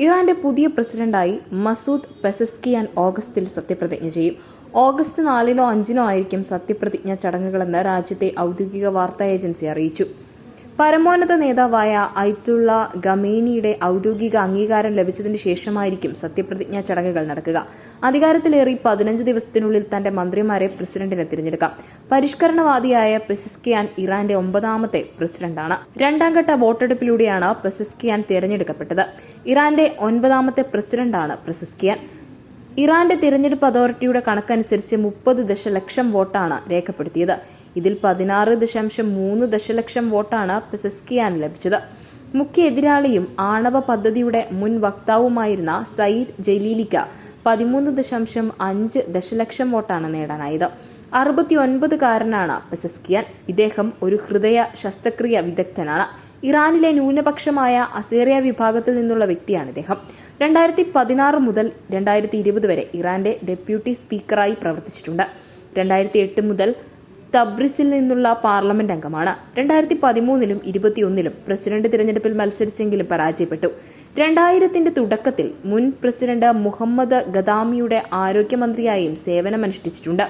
ഇറാന്റെ പുതിയ പ്രസിഡന്റായി മസൂദ് പെസസ്കിയാൻ ഓഗസ്റ്റിൽ സത്യപ്രതിജ്ഞ ചെയ്യും. ഓഗസ്റ്റ് നാലിനോ അഞ്ചിനോ ആയിരിക്കും സത്യപ്രതിജ്ഞ ചടങ്ങുകളെന്ന് രാജ്യത്തെ ഔദ്യോഗിക വാർത്താ ഏജൻസി അറിയിച്ചു. പരമോന്നത നേതാവായ ഐത്തുള്ള ഗമേനിയുടെ ഔദ്യോഗിക അംഗീകാരം ലഭിച്ചതിന് ശേഷമായിരിക്കും സത്യപ്രതിജ്ഞാ ചടങ്ങുകൾ നടക്കുക. അധികാരത്തിലേറി പതിനഞ്ച് ദിവസത്തിനുള്ളിൽ തന്റെ മന്ത്രിമാരെ പ്രസിഡന്റിനെ തിരഞ്ഞെടുക്കാം. പരിഷ്കരണവാദിയായ പെസിസ്കിയാൻ ഇറാന്റെ ഒമ്പതാമത്തെ പ്രസിഡന്റാണ്. രണ്ടാം ഘട്ട വോട്ടെടുപ്പിലൂടെയാണ് പെസിസ്കിയാൻ തിരഞ്ഞെടുക്കപ്പെട്ടത്. ഇറാന്റെ ഒൻപതാമത്തെ പ്രസിഡന്റാണ് പെസിസ്കിയാൻ. ഇറാന്റെ തിരഞ്ഞെടുപ്പ് അതോറിറ്റിയുടെ കണക്കനുസരിച്ച് മുപ്പത് ദശലക്ഷം വോട്ടാണ് രേഖപ്പെടുത്തിയത്. ഇതിൽ പതിനാറ് ദശാംശം മൂന്ന് ദശലക്ഷം വോട്ടാണ് പെസസ്കിയാൻ ലഭിച്ചത്. മുഖ്യ എതിരാളിയും ആണവ പദ്ധതിയുടെ മുൻ വക്താവുമായിരുന്ന സയ്യിദ് ജലീലിക്ക പതിമൂന്ന് ദശാംശം അഞ്ച് ദശലക്ഷം വോട്ടാണ് നേടാനായത്. അറുപത്തിയൊൻപതുകാരനാണ് പെസസ്കിയാൻ. ഇദ്ദേഹം ഒരു ഹൃദയ ശസ്ത്രക്രിയ വിദഗ്ധനാണ്. ഇറാനിലെ ന്യൂനപക്ഷമായ അസേറിയ വിഭാഗത്തിൽ നിന്നുള്ള വ്യക്തിയാണ് ഇദ്ദേഹം. രണ്ടായിരത്തി പതിനാറ് മുതൽ രണ്ടായിരത്തി ഇരുപത് വരെ ഇറാന്റെ ഡെപ്യൂട്ടി സ്പീക്കറായി പ്രവർത്തിച്ചിട്ടുണ്ട്. രണ്ടായിരത്തി എട്ട് മുതൽ തബ്രിസിൽ നിന്നുള്ള പാർലമെന്റ് അംഗമാണ്. രണ്ടായിരത്തി പതിമൂന്നിലും ഇരുപത്തിയൊന്നിലും പ്രസിഡന്റ് തിരഞ്ഞെടുപ്പിൽ മത്സരിച്ചെങ്കിലും പരാജയപ്പെട്ടു. രണ്ടായിരത്തിന്റെ തുടക്കത്തിൽ മുൻ പ്രസിഡന്റ് മുഹമ്മദ് ഗദാമിയുടെ ആരോഗ്യമന്ത്രിയായും സേവനമനുഷ്ഠിച്ചിട്ടുണ്ട്.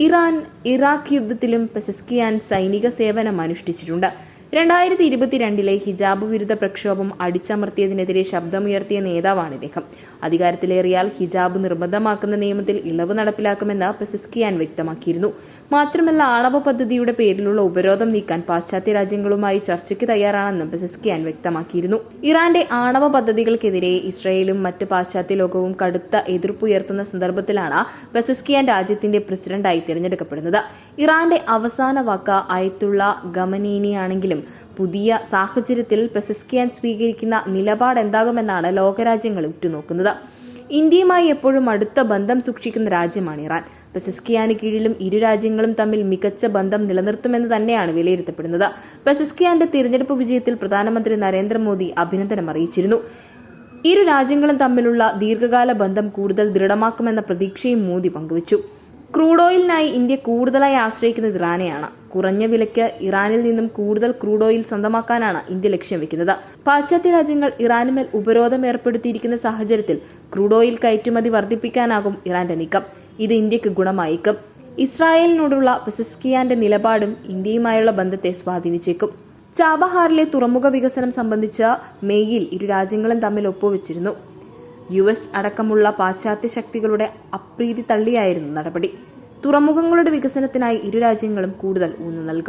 ഇറാൻ ഇറാഖ് യുദ്ധത്തിലും പെസസ്കിയാൻ സൈനിക സേവനം അനുഷ്ഠിച്ചിട്ടുണ്ട് രണ്ടായിരത്തി ഇരുപത്തിരണ്ടിലെ ഹിജാബ് വിരുദ്ധ പ്രക്ഷോഭം അടിച്ചമർത്തിയതിനെതിരെ ശബ്ദമുയർത്തിയ നേതാവാണ് ഇദ്ദേഹം. അധികാരത്തിലേറിയാൽ ഹിജാബ് നിർബന്ധമാക്കുന്ന നിയമത്തിൽ ഇളവ് നടപ്പിലാക്കുമെന്ന് പെസിസ്കിയാൻ വ്യക്തമാക്കിയിരുന്നു. മാത്രമല്ല ആണവ പദ്ധതിയുടെ പേരിലുള്ള ഉപരോധം നീക്കാൻ പാശ്ചാത്യ രാജ്യങ്ങളുമായി ചർച്ചയ്ക്ക് തയ്യാറാണെന്നും പെസിസ്കിയാൻ വ്യക്തമാക്കിയിരുന്നു. ഇറാന്റെ ആണവ പദ്ധതികൾക്കെതിരെ ഇസ്രയേലും മറ്റ് പാശ്ചാത്യ ലോകവും കടുത്ത എതിർപ്പുയർത്തുന്ന സന്ദർഭത്തിലാണ് പെസിസ്കിയാൻ രാജ്യത്തിന്റെ പ്രസിഡന്റായി തിരഞ്ഞെടുക്കപ്പെടുന്നത്. ഇറാന്റെ അവസാന വാക്ക് അയത്തുള്ള ഗമനീനിയാണെങ്കിലും പുതിയ സാഹചര്യത്തിൽ പെസിസ്കിയാൻ സ്വീകരിക്കുന്ന നിലപാട് എന്താകുമെന്നാണ് ലോകരാജ്യങ്ങൾ ഉറ്റുനോക്കുന്നത്. ഇന്ത്യയുമായി എപ്പോഴും അടുത്ത ബന്ധം സൂക്ഷിക്കുന്ന രാജ്യമാണ് ഇറാൻ. പെസിസ്കിയാന് കീഴിലും ഇരു രാജ്യങ്ങളും തമ്മിൽ മികച്ച ബന്ധം നിലനിർത്തുമെന്ന് തന്നെയാണ് വിലയിരുത്തപ്പെടുന്നത്. പെസിസ്കിയാന്റെ തിരഞ്ഞെടുപ്പ് വിജയത്തിൽ പ്രധാനമന്ത്രി നരേന്ദ്രമോദി അഭിനന്ദനം അറിയിച്ചിരുന്നു. ഇരു രാജ്യങ്ങളും തമ്മിലുള്ള ദീർഘകാല ബന്ധം കൂടുതൽ ദൃഢമാക്കുമെന്ന പ്രതീക്ഷയും മോദി പങ്കുവച്ചു. ക്രൂഡ് ഓയിലിനായി ഇന്ത്യ കൂടുതലായി ആശ്രയിക്കുന്നത് ഇറാനെയാണ്. കുറഞ്ഞ വിലയ്ക്ക് ഇറാനിൽ നിന്നും കൂടുതൽ ക്രൂഡ് ഓയിൽ സ്വന്തമാക്കാനാണ് ഇന്ത്യ ലക്ഷ്യം വെക്കുന്നത്. പാശ്ചാത്യ രാജ്യങ്ങൾ ഇറാനുമേൽ ഉപരോധം ഏർപ്പെടുത്തിയിരിക്കുന്ന സാഹചര്യത്തിൽ ക്രൂഡ് ഓയിൽ കയറ്റുമതി വർദ്ധിപ്പിക്കാനാകും ഇറാന്റെ നീക്കം. ഇത് ഇന്ത്യയ്ക്ക് ഗുണമായേക്കും. ഇസ്രായേലിനോടുള്ള പെസിസ്കിയാന്റെ നിലപാടും ഇന്ത്യയുമായുള്ള ബന്ധത്തെ സ്വാധീനിച്ചേക്കും. ചാബഹാറിലെ തുറമുഖ വികസനം സംബന്ധിച്ച മെയ്യിൽ ഇരു രാജ്യങ്ങളും തമ്മിൽ ഒപ്പുവെച്ചിരുന്നു. യു എസ് അടക്കമുള്ള പാശ്ചാത്യ ശക്തികളുടെ അപ്രീതി തള്ളിയായിരുന്നു നടപടി. തുറമുഖങ്ങളുടെ വികസനത്തിനായി ഇരു രാജ്യങ്ങളും കൂടുതൽ ഊന്നു നൽകും.